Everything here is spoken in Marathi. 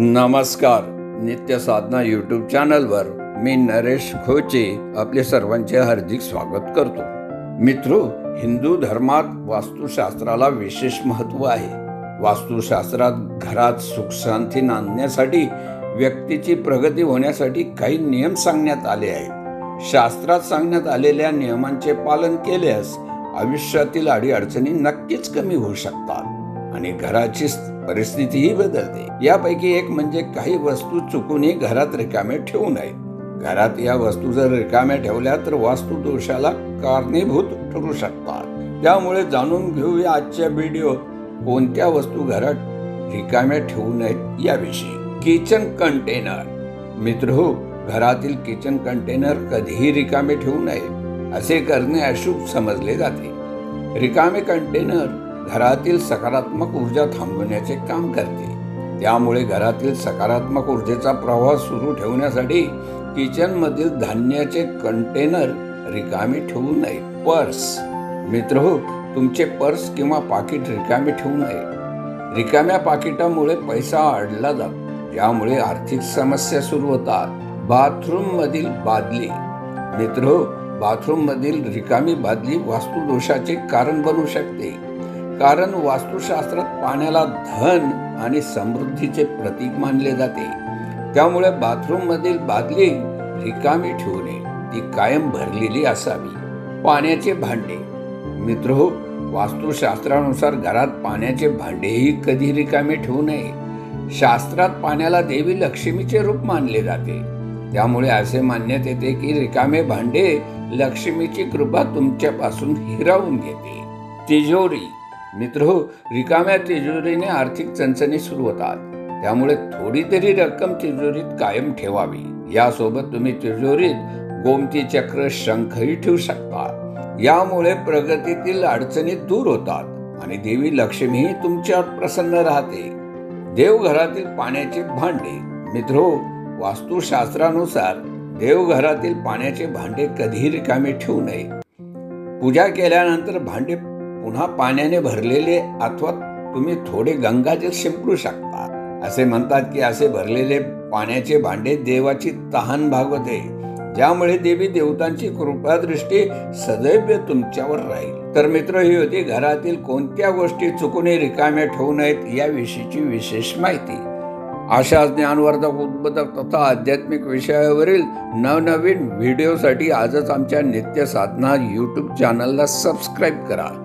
नमस्कार. नित्य साधना यूट्यूब चॅनलवर मी नरेश खोचे आपले सर्वांचे हार्दिक स्वागत करतो. मित्रो हिंदू धर्मात वास्तुशास्त्राला विशेष महत्त्व आहे. वास्तुशास्त्रात घरात सुख शांती नांदण्यासाठी व्यक्तीची प्रगती होण्यासाठी काही नियम सांगण्यात आले आहेत. शास्त्रात सांगण्यात आलेल्या नियमांचे पालन केल्यास आयुष्यातील अडीअडचणी नक्कीच कमी होऊ शकतात. आणि घराची परिस्थितीही बदलते. यापैकी एक म्हणजे काही वस्तू चुकूनही घरात रिकामे ठेवू नये. घरात या वस्तू जर रिकाम्या ठेवल्या तर वास्तू दोषाला कारणीभूत ठरू शकतात. त्यामुळे जाणून घेऊया आजच्या व्हिडिओ. कोणत्या वस्तू घरात रिकाम्या ठेवू नयेत याविषयी. Kitchen container. मित्र हो घरातील किचन कंटेनर कधीही रिकामे ठेवू नये असे करणे अशुभ समजले जाते. रिकामे कंटेनर घरातील सकारात्मक ऊर्जा थांबवण्याचे काम करते. त्यामुळे घरातील सकारात्मक ऊर्जेचा प्रवाह सुरू ठेवण्यासाठी किचनमधील धान्याचे कंटेनर रिकामे ठेवू नये. पर्स. मित्र हो तुमचे पर्स किंवा पाकिट रिकामे ठेवू नये. रिकाम्या पाकिटामुळे पैसा अडला जातो ज्यामुळे आर्थिक समस्या सुरू होतात. बाथरूम मधील बादली. मित्र हो बाथरूम मधील रिकामी बादली वास्तुदोषाचे कारण बनू शकते. कारण वास्तुशास्त्रात पाण्याला धन आणि समृद्धीचे प्रतीक मानले जाते. त्यामुळे बाथरूममधील बादली रिकामी ठेवू नये ती कायम भरलेली असावी. पाण्याचे भांडे. मित्र वास्तुशास्त्रानुसार घरात पाण्याचे भांडेही कधी रिकामे ठेवू नये. शास्त्रात पाण्याला देवी लक्ष्मीचे रूप मानले जाते. त्यामुळे असे मानण्यात येते की रिकामे भांडे लक्ष्मीची कृपा तुमच्यापासून हिरावून घेते. तिजोरी. मित्र हो रिकाम्या तिजोरीने आर्थिक चणचणी सुरू होतात. त्यामुळे थोडी तरी रक्कम तिजोरीत कायम ठेवावी. यासोबत तुम्ही तिजोरीत गोमती चक्र शंखही ठेवू शकता. यामुळे प्रगतीतील अडचणी दूर होतात आणि देवी लक्ष्मीही तुमच्यावर प्रसन्न राहते. देवघरातील पाण्याचे भांडे मित्र हो, वास्तुशास्त्रानुसार देवघरातील पाण्याचे भांडे कधीही रिकामे ठेवू नये. पूजा केल्यानंतर भांडे पुन्हा पाण्याने भरलेले अथवा तुम्ही थोडे गंगाजल शिंपडू शकता. असे म्हणतात की असे भरलेले पाण्याचे भांडे देवाची तहान भागवते. ज्यामुळे देवी देवतांची कृपादृष्टी सदैव तुमच्यावर राहील. तर मित्र ही होती घरातील कोणत्या गोष्टी चुकूनही रिकाम्या ठेवू नयेत याविषयीची विशेष माहिती. अशा ज्ञानवर्धक उद्बोधक तथा आध्यात्मिक विषयावरील नवनवीन व्हिडिओसाठी आजच आमच्या नित्य साधना यूट्यूब चॅनलला सबस्क्राईब करा.